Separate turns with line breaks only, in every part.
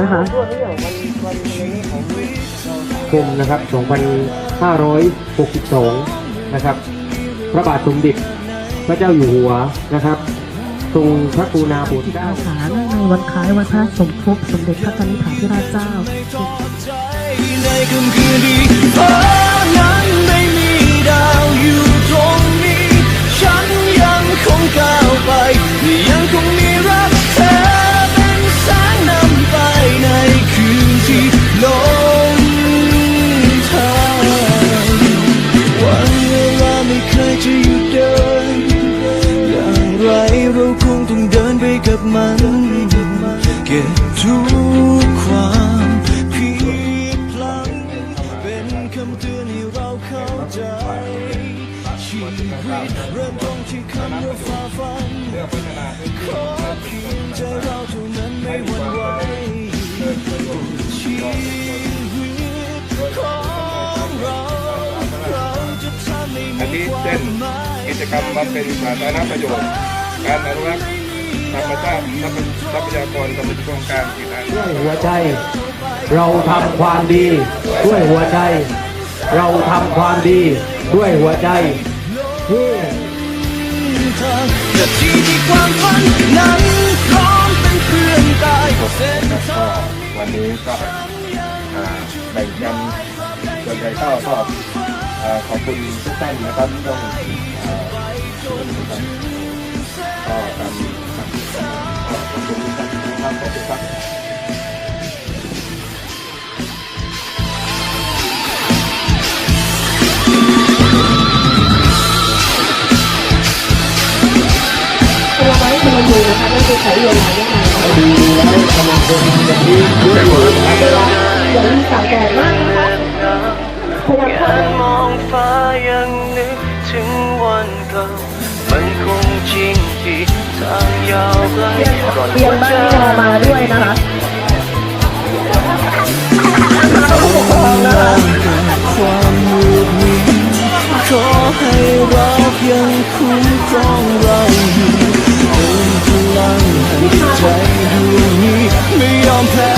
นะคะคมนะครับ 2562 นะครับ พระบาทสมเด็จพระเจ้าอยู่หัวนะครับ ทรงพระกรุณาโปรดเกล้า
สาเในวันคล้ายวันพระสมภพสมเด็จพระนิธิถาธิราช
นที่ฟ้านั้าฉันยังคงก้าวไปยังคงมี บมัน เก็บทุกความผิดพลังเป็นคำเตือนให้เราเข้าใจชีวิตเริ่มต้นที่คำว่าฝ่าฟันขอเพียงใจเราเท่านั้นไม่หวั่นไหวชีวิตของเราเราจะทำให้
อา
มีความหมาย
กิจกรรมบำเพ็ญสาธารณประโยชน์ การอนุรักษ์ ธรรมชาติทรัพยากรธรรมชาติโครงการกีฬา
ด้วยหัวใจ เราทำความดี ด้วยหัวใจ เราทำความดีด้วยหัวใจเฮ้
จะทีที่ความฝันนั้นพร้อมเป็นเพื่อนตายเส้นทาง
วันนี้ก็แบ่งกันส่วนใหญ่ก็ก็อ่าขอบคุณทุกท่านนะครับที่ต้องช่วยกันก็ทำครับก็ ขอบคุณทุกท่านนะครับขอบคุณครับ
ผลไม้ที่มันอยู่นะคะนั่นคือใช้เวลายังไงอย่าลืมตากแดดมากนะค
เรียน
บ้านที่เรามาด้วยนะคะผู้ปกครองนะคะ
ความมืดมิดขอให้เรายังคุ้มครองเราอยู่เป็นพลังใจดวงนี้ไม่ยอมแพ้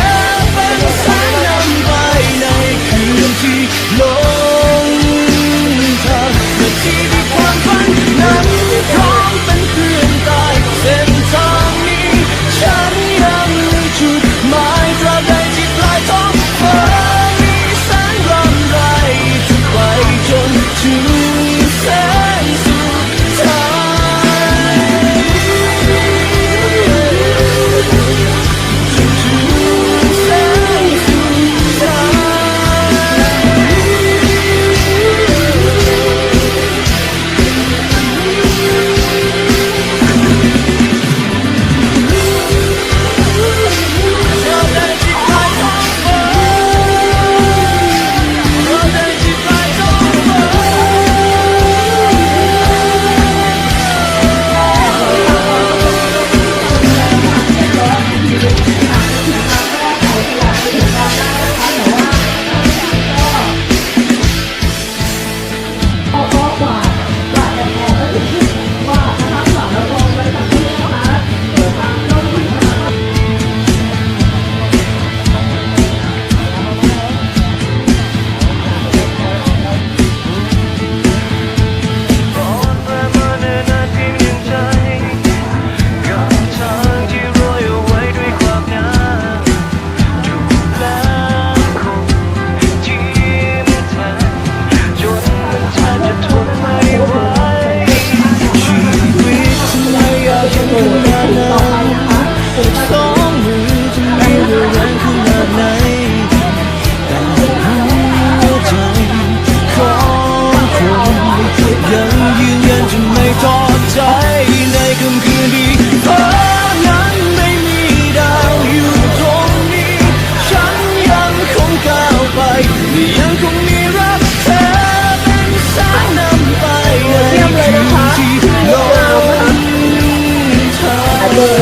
เลย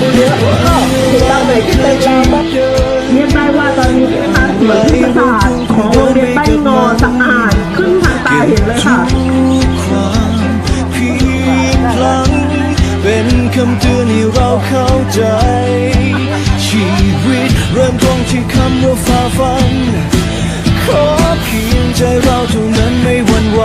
ดูเยอะก็ติดตามไหนที่เป็นชาวบ้านเรียกได้ว่าตอนนี้นะคงเหมือนที่ประสาทของโรงเรียนบ้างอสะอาดขึ้นทางตาเห็นเลยค่ะเป็นคำเตือนให้เราเข้าใจ ชีวิตเริ่มต้นที่คำว่าฝ่าฟัน ขอเพียงใจเราเท่านั้นไม่หวั่นไหว